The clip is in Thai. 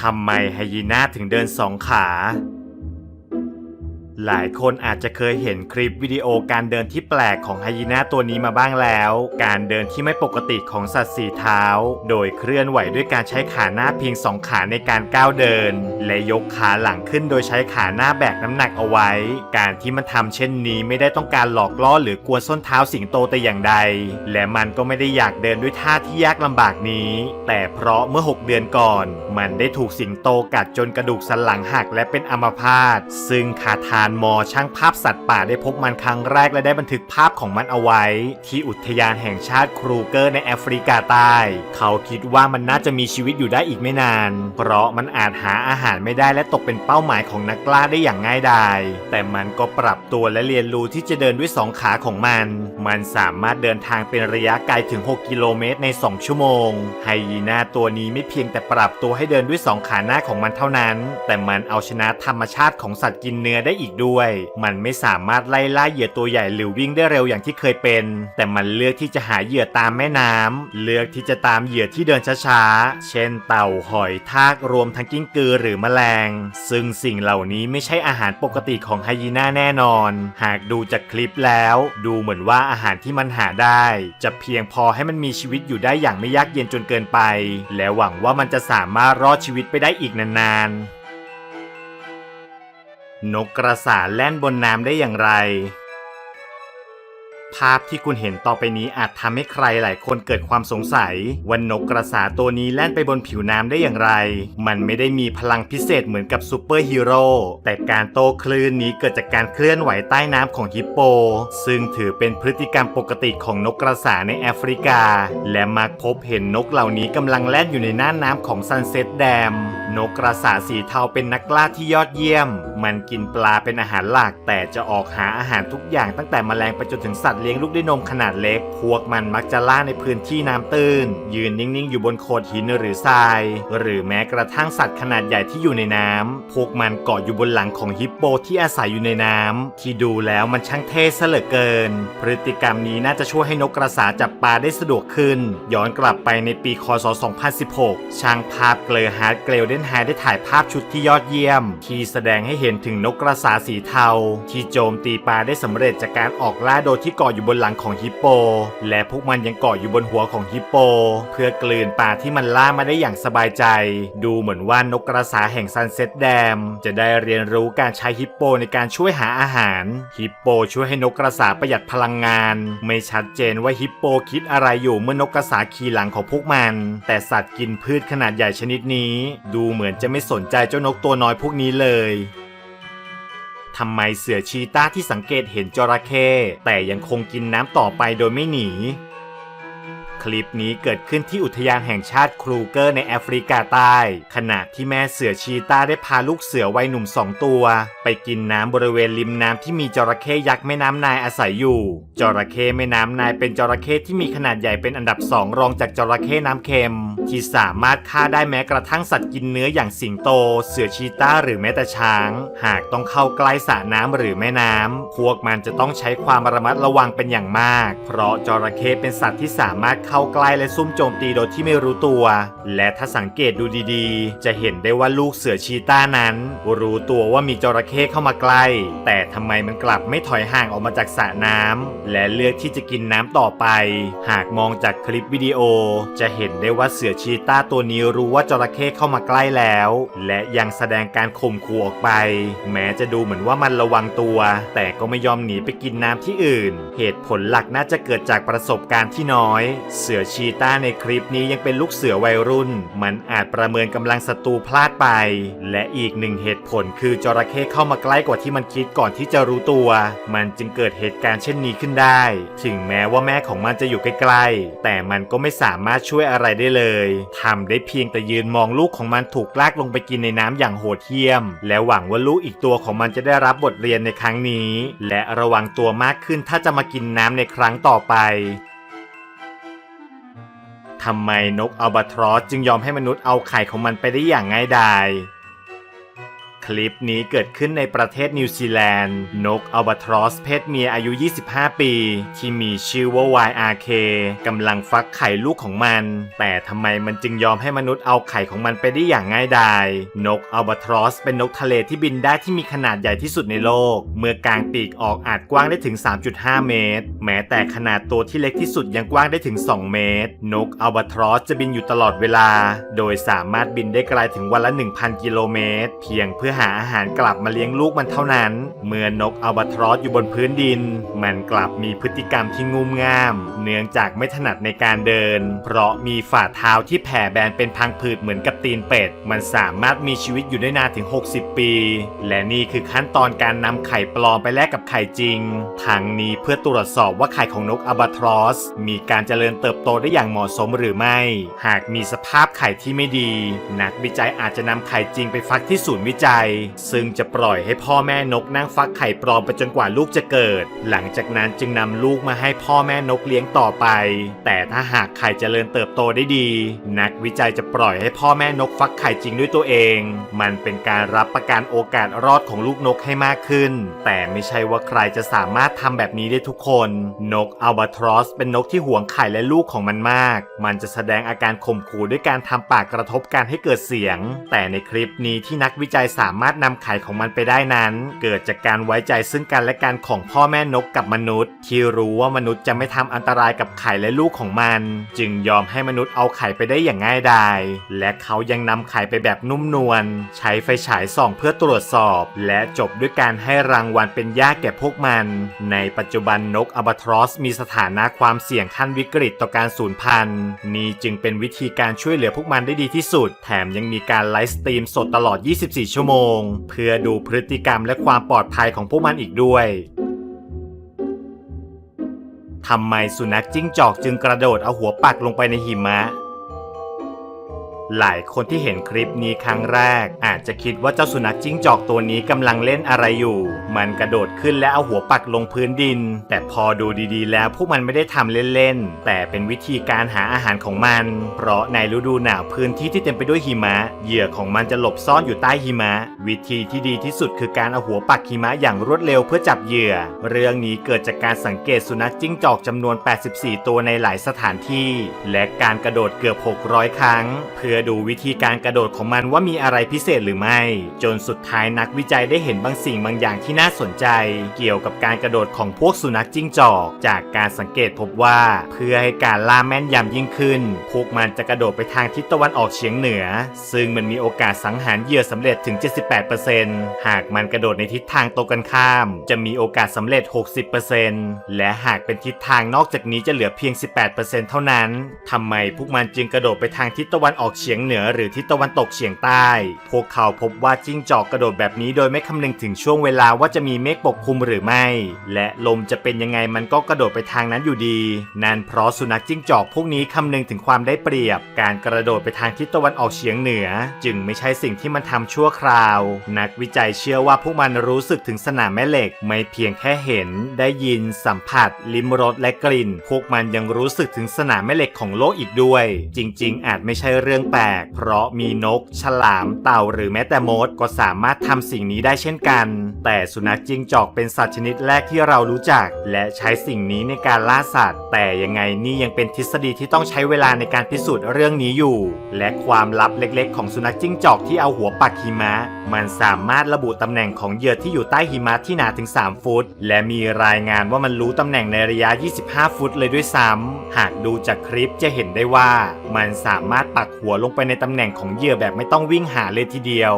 ทำไมไฮยีน่าถึงเดินสองขา หลายคนอาจจะเคยเห็นคลิปวิดีโอการเดินที่แปลกของไฮยีน่าตัวนี้มาบ้างแล้ว การเดินที่ไม่ปกติของสัตว์สีเท้า โดยเคลื่อนไหวด้วยการใช้ขาหน้าเพียงสองขาในการก้าวเดิน และยกขาหลังขึ้นโดยใช้ขาหน้าแบกน้ำหนักเอาไว้ การที่มันทำเช่นนี้ไม่ได้ต้องการหลอกล่อหรือกวนส้นเท้าสิงโตแต่อย่างใด และมันก็ไม่ได้อยากเดินด้วยท่าที่ยากลำบากนี้ แต่เพราะเมื่อ 6 เดือนก่อน มันได้ถูกสิงโตกัดจนกระดูกสันหลังหักและเป็นอัมพาตซึ่งคาทานมอช่างภาพสัตว์ป่าได้พบมันครั้งแรกและได้บันทึกภาพของมันเอาไว้ ที่อุทยานแห่งชาติครูเกอร์ในแอฟริกาใต้ เขาคิดว่ามันน่าจะมีชีวิตอยู่ได้อีกไม่นาน เพราะมันอาจหาอาหารไม่ได้และตกเป็นเป้าหมายของนักล่าได้อย่างง่ายดาย แต่มันก็ปรับตัวและเรียนรู้ที่จะเดินด้วยสองขาของมัน มันสามารถเดินทางเป็นระยะไกลถึง 6 กิโลเมตรใน 2 ชั่วโมง ไฮยีน่าตัวนี้ไม่เพียงแต่ปรับตัวให้เดินด้วยสองขาหน้าของมันเท่านั้น แต่มันเอาชนะธรรมชาติของสัตว์กินเนื้อได้อีกด้วย มันไม่สามารถไล่ล่าเหยื่อตัวใหญ่หรือวิ่งได้เร็วอย่างที่เคยเป็น แต่มันเลือกที่จะหาเหยื่อตามแม่น้ำเลือกที่จะตามเหยื่อที่เดินช้าๆ เช่นเต่าหอยทากรวมทั้งกิ้งกือหรือแมลง ซึ่งสิ่งเหล่านี้ไม่ใช่อาหารปกติของไฮยีน่าแน่นอน หากดูจากคลิปแล้ว ดูเหมือนว่าอาหารที่มันหาได้ จะเพียงพอให้มันมีชีวิตอยู่ได้อย่างไม่ยากเย็นจนเกินไป และหวังว่ามันจะสามารถรอดชีวิตไปได้อีกนานๆ นกกระสาแล่นบนน้ำได้อย่างไร ภาพที่คุณเห็นต่อไปนี้อาจทำให้ใครหลายคนเกิดความสงสัยว่านกกระสาตัวนี้แล่นไปบนผิวน้ำได้อย่างไร มันไม่ได้มีพลังพิเศษเหมือนกับซูเปอร์ฮีโร่แต่การโตคลื่นนี้เกิดจากการเคลื่อนไหวใต้น้ำของฮิปโป ซึ่งถือเป็นพฤติกรรมปกติของนกกระสาในแอฟริกา และมักพบเห็นนกเหล่านี้กำลังแล่นอยู่ในน่านน้ำของซันเซ็ตแดมนกกระสาสีเทาเป็นนักล่าที่ยอดเยี่ยม มันกินปลาเป็นอาหารหลัก แต่จะออกหาอาหารทุกอย่างตั้งแต่แมลงไปจนถึงสัตว์เลี้ยงลูกด้วยนมขนาดเล็ก พวกมันมักจะล่าในพื้นที่น้ำตื้น ยืนนิ่งๆ อยู่บนโขดหินหรือทราย หรือแม้กระทั่งสัตว์ขนาดใหญ่ที่อยู่ในน้ำ พวกมันเกาะอยู่บนหลังของฮิปโปที่อาศัยอยู่ในน้ำที่ดูแล้วมันช่างเท่ซะเหลือเกิน พฤติกรรมนี้น่าจะช่วยให้นกกระสาจับปลาได้สะดวกขึ้น ย้อนกลับไปในปีคศ 2016 ช่างภาพเกลอฮาร์ดเกลเดนไฮได้ถ่ายภาพชุดที่ยอดเยี่ยม ที่แสดงให้เห็นถึงนกกระสาสีเทา ที่โจมตีปลาได้สำเร็จจากการออกล่าโดยที่เกาะอยู่บนหลังของฮิปโป และพวกมันยังเกาะอยู่บนหัวของฮิปโป เพื่อกลืนปลาที่มันล่ามาได้อย่างสบายใจ ดูเหมือนว่านกกระสาแห่งซันเซ็ตแดม จะได้เรียนรู้การใช้ฮิปโปในการช่วยหาอาหาร ฮิปโปช่วยให้นกกระสาประหยัดพลังงาน ไม่ชัดเจนว่าฮิปโปคิดอะไรอยู่เมื่อนกกระสาขี่หลังของพวกมัน แต่สัตว์กินพืชขนาดใหญ่ชนิดนี้ ดูเหมือนจะไม่สนใจเจ้านกตัวน้อยพวกนี้เลยทำไมเสือชีต้าที่สังเกตเห็นจระเข้แต่ยังคงกินน้ำต่อไปโดยไม่หนี คลิปนี้เกิดขึ้นที่อุทยานแห่งชาติครูเกอร์ในแอฟริกาใต้ ขณะที่แม่เสือชีตาได้พาลูกเสือวัยหนุ่มสองตัว ไปกินน้ำบริเวณริมน้ำที่มีจระเข้ยักษ์แม่น้ำนายอาศัยอยู่จระเข้แม่น้ำนายเป็นจระเข้ที่มีขนาดใหญ่เป็นอันดับสองรองจากจระเข้น้ำเค็ม ที่สามารถฆ่าได้แม้กระทั่งสัตว์กินเนื้ออย่างสิงโต เสือชีตาหรือแม้แต่ช้าง หากต้องเข้าใกล้สระน้ำหรือแม่น้ำพวกมันจะต้องใช้ความระมัดระวังเป็นอย่างมาก เพราะจระเข้เป็นสัตว์ที่สามารถเข้าใกล้และซุ่มโจมตีโดยที่ไม่รู้ตัว และถ้าสังเกตดูดีๆ จะเห็นได้ว่าลูกเสือชีต้านั้น รู้ตัวว่ามีจระเข้เข้ามาใกล้ แต่ทำไมมันกลับไม่ถอยห่างออกมาจากสระน้ำและเลือกที่จะกินน้ำต่อไป หากมองจากคลิปวิดีโอ จะเห็นได้ว่าเสือชีต้าตัวนี้รู้ว่าจระเข้เข้ามาใกล้แล้ว และยังแสดงการข่มขู่ออกไป แม้จะดูเหมือนว่ามันระวังตัว แต่ก็ไม่ยอมหนีไปกินน้ำที่อื่น เหตุผลหลักน่าจะเกิดจากประสบการณ์ที่น้อยเสือชีต้าในคลิปนี้ยังเป็นลูกเสือวัยรุ่น มันอาจประเมินกำลังศัตรูพลาดไป และอีกหนึ่งเหตุผลคือจระเข้เข้ามาใกล้กว่าที่มันคิดก่อนที่จะรู้ตัว มันจึงเกิดเหตุการณ์เช่นนี้ขึ้นได้ ถึงแม้ว่าแม่ของมันจะอยู่ใกล้ๆ แต่มันก็ไม่สามารถช่วยอะไรได้เลยทำได้เพียงแต่ยืนมองลูกของมันถูกลากลงไปกินในน้ำอย่างโหดเหี้ยม และหวังว่าลูกอีกตัวของมันจะได้รับบทเรียนในครั้งนี้ และระวังตัวมากขึ้นถ้าจะมากินน้ำในครั้งต่อไป ทำไมนกอัลบาทรอสจึงยอมให้มนุษย์เอาไข่ของมันไปได้อย่างง่ายดาย คลิปนี้เกิดขึ้นในประเทศนิวซีแลนด์ นกอัลบาทรอสเพศเมียอายุ 25 ปี ที่มีชื่อว่า YRK กำลังฟักไข่ลูกของมัน แต่ทำไมมันจึงยอมให้มนุษย์เอาไข่ของมันไปได้อย่างง่ายดายนกอัลบาทรอสเป็นนกทะเลที่บินได้ที่มีขนาดใหญ่ที่สุดในโลก เมื่อกางปีกออกอาจกว้างได้ถึง 3.5 เมตร แม้แต่ขนาดตัวที่เล็กที่สุดยังกว้างได้ถึง 2 เมตร นกอัลบาทรอสจะบินอยู่ตลอดเวลา โดยสามารถบินได้ไกลถึงวันละ 1,000 กิโลเมตร เพียงเพื่อหาอาหารกลับมาเลี้ยงลูกมันเท่านั้น เมื่อนกอัลบาทรอสอยู่บนพื้นดิน มันกลับมีพฤติกรรมที่งุ่มง่าม เนื่องจากไม่ถนัดในการเดิน เพราะมีฝ่าเท้าที่แผ่แบนเป็นพังผืดเหมือนกับตีนเป็ด มันสามารถมีชีวิตอยู่ได้นานถึง 60 ปี และนี่คือขั้นตอนการนำไข่ปลอมไปแลกกับไข่จริงทั้งนี้เพื่อตรวจสอบว่าไข่ของนกอัลบาทรอสมีการเจริญเติบโตได้อย่างเหมาะสมหรือไม่ หากมีสภาพไข่ที่ไม่ดี นักวิจัยอาจจะนำไข่จริงไปฟักที่ศูนย์วิจัยซึ่งจะปล่อยให้พ่อแม่นกนั่งฟักไข่ปลอมไปจนกว่าลูกจะเกิด หลังจากนั้นจึงนำลูกมาให้พ่อแม่นกเลี้ยงต่อไป แต่ถ้าหากไข่เจริญเติบโตได้ดี นักวิจัยจะปล่อยให้พ่อแม่นกฟักไข่จริงด้วยตัวเอง มันเป็นการรับประกันโอกาสรอดของลูกนกให้มากขึ้น แต่ไม่ใช่ว่าใครจะสามารถทำแบบนี้ได้ทุกคน นกอัลบาทรอสเป็นนกที่หวงไข่และลูกของมันมาก มันจะแสดงอาการข่มขู่ด้วยการทำปากกระทบกันให้เกิดเสียง แต่ในคลิปนี้ที่นักวิจัยสาามารถนำไข่ของมันไปได้นั้น เกิดจากการไว้ใจซึ่งกันและกันของพ่อแม่นกกับมนุษย์ ที่รู้ว่ามนุษย์จะไม่ทำอันตรายกับไข่และลูกของมัน จึงยอมให้มนุษย์เอาไข่ไปได้อย่างง่ายดายและเขายังนำไข่ไปแบบนุ่มนวลใช้ไฟฉายส่องเพื่อตรวจสอบ และจบด้วยการให้รางวัลเป็นยาแก่พวกมัน ในปัจจุบันนกอัลบาทรอสมีสถานะความเสี่ยงขั้นวิกฤตต่อการสูญพันธุ์นี่จึงเป็นวิธีการช่วยเหลือพวกมันได้ดีที่สุด แถมยังมีการไลฟ์สตรีมสดตลอด 24 ชั่วโมงเพื่อดูพฤติกรรมและความปลอดภัยของพวกมันอีกด้วยทำไมสุนัขจิ้งจอกจึงกระโดดเอาหัวปักลงไปในหิมะ หลายคนที่เห็นคลิปนี้ครั้งแรก อาจจะคิดว่าเจ้าสุนัขจิ้งจอกตัวนี้กำลังเล่นอะไรอยู่ มันกระโดดขึ้นและเอาหัวปักลงพื้นดิน แต่พอดูดีๆ แล้วพวกมันไม่ได้ทำเล่นๆ แต่เป็นวิธีการหาอาหารของมัน เพราะในฤดูหนาวพื้นที่ที่เต็มไปด้วยหิมะ เหยื่อของมันจะหลบซ่อนอยู่ใต้หิมะ วิธีที่ดีที่สุดคือการเอาหัวปักหิมะอย่างรวดเร็วเพื่อจับเหยื่อ เรื่องนี้เกิดจากการสังเกตสุนัขจิ้งจอกจำนวน 84 ตัวในหลายสถานที่ และการกระโดดเกือบ 600 ครั้ง เพื่อดูวิธีการกระโดดของมันว่ามีอะไรพิเศษหรือไม่ จนสุดท้ายนักวิจัยได้เห็นบางสิ่งบางอย่างที่น่าสนใจ เกี่ยวกับการกระโดดของพวกสุนัขจิ้งจอก จากการสังเกตพบว่าเพื่อให้การล่าแม่นยำยิ่งขึ้น พวกมันจะกระโดดไปทางทิศตะวันออกเฉียงเหนือ ซึ่งมันมีโอกาสสังหารเหยื่อสำเร็จถึง 78%หากมันกระโดดในทิศทางตรงกันข้าม จะมีโอกาสสำเร็จ 60%และหากเป็นทิศทางนอกจากนี้จะเหลือเพียง 18%เท่านั้นทำไมพวกมันจึงกระโดดไปทางทิศตะวันออกเฉียงเหนือหรือทิศตะวันตกเฉียงใต้ พวกเขาพบว่าจิ้งจอกกระโดดแบบนี้โดยไม่คำนึงถึงช่วงเวลาว่าจะมีเมฆปกคลุมหรือไม่ และลมจะเป็นยังไงมันก็กระโดดไปทางนั้นอยู่ดี นั่นเพราะสุนัขจิ้งจอกพวกนี้คำนึงถึงความได้เปรียบ การกระโดดไปทางทิศตะวันออกเฉียงเหนือ จึงไม่ใช่สิ่งที่มันทำชั่วคราว นักวิจัยเชื่อว่าพวกมันรู้สึกถึงสนามแม่เหล็ก ไม่เพียงแค่เห็น ได้ยิน สัมผัส ลิ้มรสและกลิ่น พวกมันยังรู้สึกถึงสนามแม่เหล็กของโลกอีกด้วย จริง ๆ อาจไม่ใช่เรื่องแปลก เพราะมีนก ฉลาม เต่าหรือแม้แต่มดก็สามารถทำสิ่งนี้ได้เช่นกัน แต่สุนัขจิ้งจอกเป็นสัตว์ชนิดแรกที่เรารู้จัก และใช้สิ่งนี้ในการล่าสัตว์ แต่ยังไงนี่ยังเป็นทฤษฎีที่ต้องใช้เวลาในการพิสูจน์เรื่องนี้อยู่ และความลับเล็กๆ ของสุนัขจิ้งจอกที่เอาหัวปักหิมะ มันสามารถระบุตำแหน่งของเหยื่อที่อยู่ใต้หิมะที่หนาถึง 3 ฟุต และมีรายงานว่ามันรู้ตำแหน่งในระยะ 25 ฟุตเลยด้วยซ้ำหากดูจากคลิปจะเห็นได้ว่า มันสามารถปักหัวลลงไปในตำแหน่งของเหยื่อแบบไม่ต้องวิ่งหาเลยทีเดียว